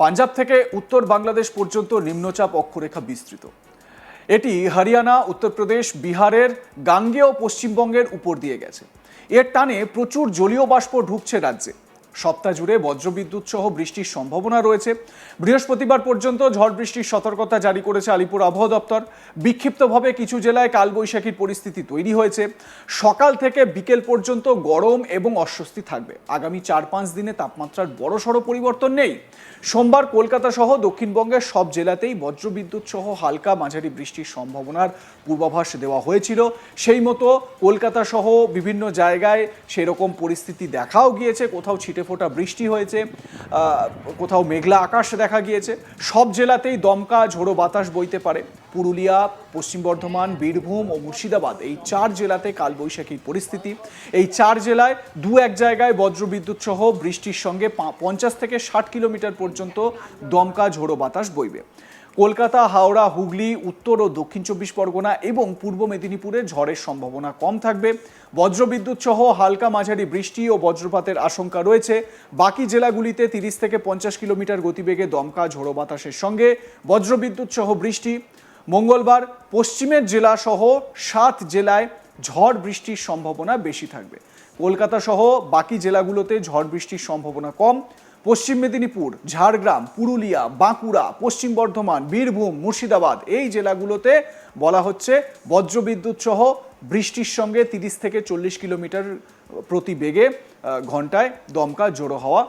পাঞ্জাব থেকে উত্তর বাংলাদেশ পর্যন্ত নিম্নচাপ অক্ষরেখা বিস্তৃত। এটি হরিয়ানা উত্তরপ্রদেশ বিহারের গাঙ্গেয় পশ্চিমবঙ্গের উপর দিয়ে গেছে। এর টানে প্রচুর জলীয় বাষ্প ঢুকছে রাজ্যে। সপ্তাহ জুড়ে বজ্রবিদ্যুৎ সহ বৃষ্টির সম্ভাবনা রয়েছে। বৃহস্পতিবার পর্যন্ত ঝড় বৃষ্টির সতর্কতা জারি করেছে আলিপুর আবহাওয়া দপ্তর। বিক্ষিপ্তভাবে কিছু জেলায় কালবৈশাখীর পরিস্থিতি তৈরি হয়েছে। সকাল থেকে বিকেল পর্যন্ত গরম এবং অস্বস্তি থাকবে। আগামী চার পাঁচ দিনে তাপমাত্রার বড়সড় পরিবর্তন নেই। সোমবার কলকাতা সহ দক্ষিণবঙ্গের সব জেলাতেই বজ্রবিদ্যুৎ সহ হালকা মাঝারি বৃষ্টির সম্ভাবনার পূর্বাভাস দেওয়া হয়েছিল। সেই মতো কলকাতা সহ বিভিন্ন জায়গায় সেরকম পরিস্থিতি দেখাও গিয়েছে। কোথাও ছিটে ফোটা বৃষ্টি হয়েছে কোথাও মেঘলা আকাশ দেখা গিয়েছে। সব জেলাতেই দমকা, ঝোড়ো বাতাস বইতে পারে। পুরুলিয়া, পশ্চিম বর্ধমান, বীরভূম ও মুর্শিদাবাদ এই চার জেলাতে কালবৈশাখীর পরিস্থিতি। এই চার জেলায় দু এক জায়গায় বজ্রবিদ্যুৎ সহ বৃষ্টির সঙ্গে পঞ্চাশ থেকে ষাট কিলোমিটার পর্যন্ত দমকা, ঝোড়ো বাতাস বইবে। কলকাতা, হাওড়া, হুগলি, উত্তর ও দক্ষিণ চব্বিশ পরগনা এবং পূর্ব মেদিনীপুরে ঝড়ের সম্ভাবনা কম থাকবে। বজ্রবিদ্যুৎ সহ হালকা মাঝারি বৃষ্টি ও বজ্রপাতের আশঙ্কা রয়েছে। বাকি জেলাগুলিতে তিরিশ থেকে পঞ্চাশ কিলোমিটার গতিবেগে দমকা ঝোড়ো বাতাসের সঙ্গে বজ্রবিদ্যুৎ সহ বৃষ্টি। মঙ্গলবার পশ্চিমের জেলা সহ সাত জেলায় ঝড় বৃষ্টির সম্ভাবনা বেশি থাকবে। কলকাতা সহ বাকি জেলাগুলোতে ঝড় বৃষ্টির সম্ভাবনা কম। পশ্চিম মেদিনীপুর, ঝাড়গ্রাম, পুরুলিয়া, বাঁকুড়া, পশ্চিম বর্ধমান, বীরভূম, মুর্শিদাবাদ এই জেলাগুলোতে বলা হচ্ছে বজ্রবিদ্যুৎ সহ বৃষ্টির সঙ্গে তিরিশ থেকে চল্লিশ কিলোমিটার প্রতি বেগে ঘন্টায় দমকা জোড়ো হওয়া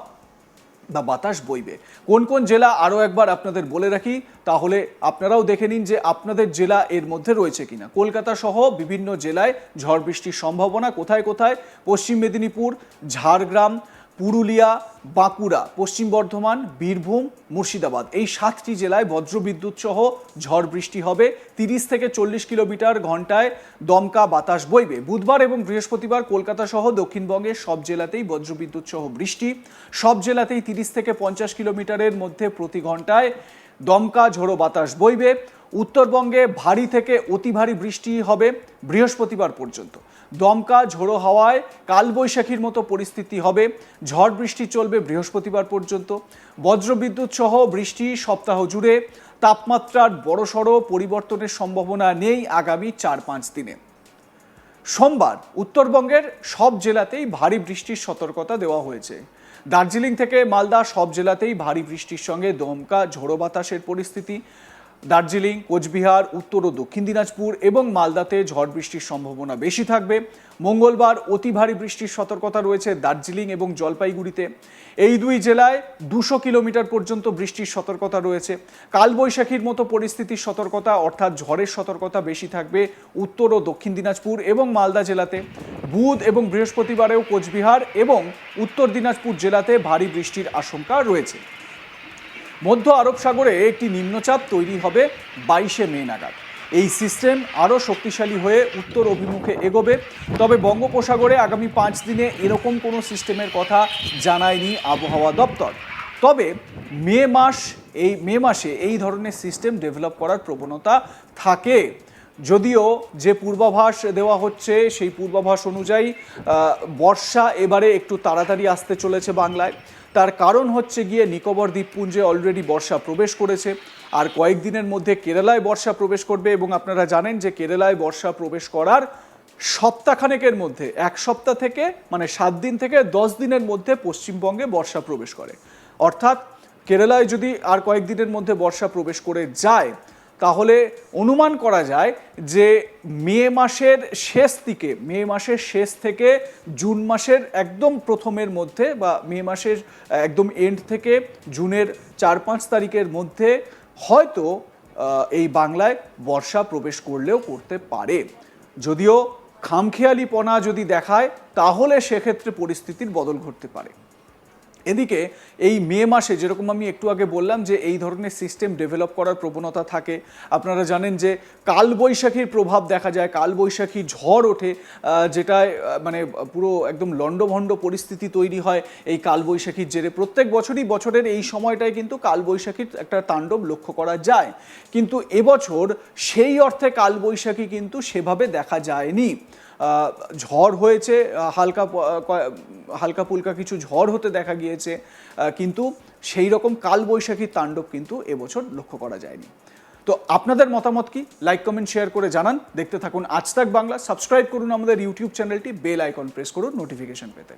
বা বাতাস বইবে। কোন কোন জেলা আরও একবার আপনাদের বলে রাখি, তাহলে আপনারাও দেখে নিন যে আপনাদের জেলা এর মধ্যে রয়েছে কিনা। কলকাতা সহ বিভিন্ন জেলায় ঝড় বৃষ্টির সম্ভাবনা কোথায় কোথায়? পশ্চিম মেদিনীপুর, ঝাড়গ্রাম পুরুলিয়া, বাঁকুড়া, পশ্চিম বর্ধমান, বীরভূম, মুর্শিদাবাদ। এই সাতটি জেলায় বজ্রবিদ্যুৎ সহ ঝড় বৃষ্টি হবে। তিরিশ থেকে চল্লিশ কিলোমিটার ঘন্টায় দমকা বাতাস বইবে। বুধবার এবং বৃহস্পতিবার কলকাতা সহ দক্ষিণবঙ্গের সব জেলাতেই বজ্রবিদ্যুৎ সহ বৃষ্টি। সব জেলাতেই তিরিশ থেকে পঞ্চাশ কিলোমিটারের মধ্যে প্রতি ঘন্টায় দমকা ঝোড়ো বাতাস বইবে। উত্তরবঙ্গে ভারী থেকে অতি ভারী বৃষ্টি হবে বৃহস্পতিবার পর্যন্ত। দমকা, ঝোড়ো হাওয়ায় কালবৈশাখীর মতো পরিস্থিতি হবে। ঝড় বৃষ্টি চলবে বৃহস্পতিবার পর্যন্ত। বজ্রবিদ্যুৎ সহ বৃষ্টি সপ্তাহ জুড়ে। তাপমাত্রার বড়সড় পরিবর্তনের সম্ভাবনা নেই আগামী চার পাঁচ দিনে। সোমবার উত্তরবঙ্গের সব জেলাতেই ভারী বৃষ্টির সতর্কতা দেওয়া হয়েছে। দার্জিলিং থেকে মালদা সব জেলাতেই ভারী বৃষ্টির সঙ্গে দমকা, ঝোড়ো বাতাসের পরিস্থিতি। দার্জিলিং, কোচবিহার, উত্তর ও দক্ষিণ দিনাজপুর এবং মালদাতে ঝড় বৃষ্টির সম্ভাবনা বেশি থাকবে। মঙ্গলবার অতি ভারী বৃষ্টির সতর্কতা রয়েছে দার্জিলিং এবং জলপাইগুড়িতে। এই দুই জেলায় দুশো কিলোমিটার পর্যন্ত বৃষ্টির সতর্কতা রয়েছে। কালবৈশাখীর মতো পরিস্থিতির সতর্কতা, অর্থাৎ ঝড়ের সতর্কতা বেশি থাকবে উত্তর ও দক্ষিণ দিনাজপুর এবং মালদা জেলাতে। বুধ এবং বৃহস্পতিবারেও কোচবিহার এবং উত্তর দিনাজপুর জেলাতে ভারী বৃষ্টির আশঙ্কা রয়েছে। মধ্য আরব সাগরে একটি নিম্নচাপ তৈরি হবে বাইশে মে নাগাদ। এই সিস্টেম আরও শক্তিশালী হয়ে উত্তর অভিমুখে এগোবে। তবে বঙ্গোপসাগরে আগামী পাঁচ দিনে এরকম কোনো সিস্টেমের কথা জানায়নি আবহাওয়া দপ্তর। তবে মে মাস, এই মে মাসে এই ধরনের সিস্টেম ডেভেলপ করার প্রবণতা থাকে। যদিও যে পূর্বাভাস দেওয়া হচ্ছে, সেই পূর্বাভাস অনুযায়ী বর্ষা এবারে একটু তাড়াতাড়ি আসতে চলেছে বাংলায়। তার কারণ হচ্ছে গিয়ে নিকোবর দ্বীপপুঞ্জে অলরেডি বর্ষা প্রবেশ করেছে। আর কয়েকদিনের মধ্যে কেরালায় বর্ষা প্রবেশ করবে এবং আপনারা জানেন যে কেরালায় বর্ষা প্রবেশ করার সপ্তাহখানেকের মধ্যে, এক সপ্তাহ থেকে মানে সাত দিন থেকে দশ দিনের মধ্যে পশ্চিমবঙ্গে বর্ষা প্রবেশ করে। অর্থাৎ কেরালায় যদি আর কয়েকদিনের মধ্যে বর্ষা প্রবেশ করে যায় তাহলে অনুমান করা যায় যে মে মাসের শেষ দিকে, মে মাসের শেষ থেকে জুন মাসের একদম প্রথমের মধ্যে বা মে মাসের, একদম এন্ড থেকে জুনের চার পাঁচ তারিখের মধ্যে হয়তো এই বাংলায় বর্ষা প্রবেশ করলেও করতে পারে। যদিও খামখেয়ালিপনা যদি দেখায়, তাহলে সেক্ষেত্রে পরিস্থিতির বদল ঘটতে পারে। এদিকে এই মে মাসে যেরকম আমি একটু আগে বললাম যে এই ধরনের সিস্টেম ডেভেলপ করার প্রবণতা থাকে, আপনারা জানেন যে কালবৈশাখীর প্রভাব দেখা যায় কালবৈশাখী ঝড় ওঠে যেটায় মানে পুরো একদম লণ্ডভণ্ড পরিস্থিতি তৈরি হয় এই কালবৈশাখীর জেরে। প্রত্যেক বছরই বছরের এই সময়টায় কিন্তু কালবৈশাখীর একটা তাণ্ডব লক্ষ্য করা যায়। কিন্তু এবছর সেই অর্থে কালবৈশাখী কিন্তু সেভাবে দেখা যায়নি। ঝড় হয়েছে হালকা হালকা পুলকা কিছু ঝড় হতে দেখা গিয়েছে কিন্তু সেই রকম কালবৈশাখী তাণ্ডব কিন্তু এবছর লক্ষ্য করা যায়নি। তো আপনাদের মতামত কি? লাইক কমেন্ট শেয়ার করে জানান। দেখতে থাকুন আজ তাক বাংলা। সাবস্ক্রাইব করুন আমাদের ইউটিউব চ্যানেলটি বেল আইকন প্রেস করুন নোটিফিকেশন পেতে।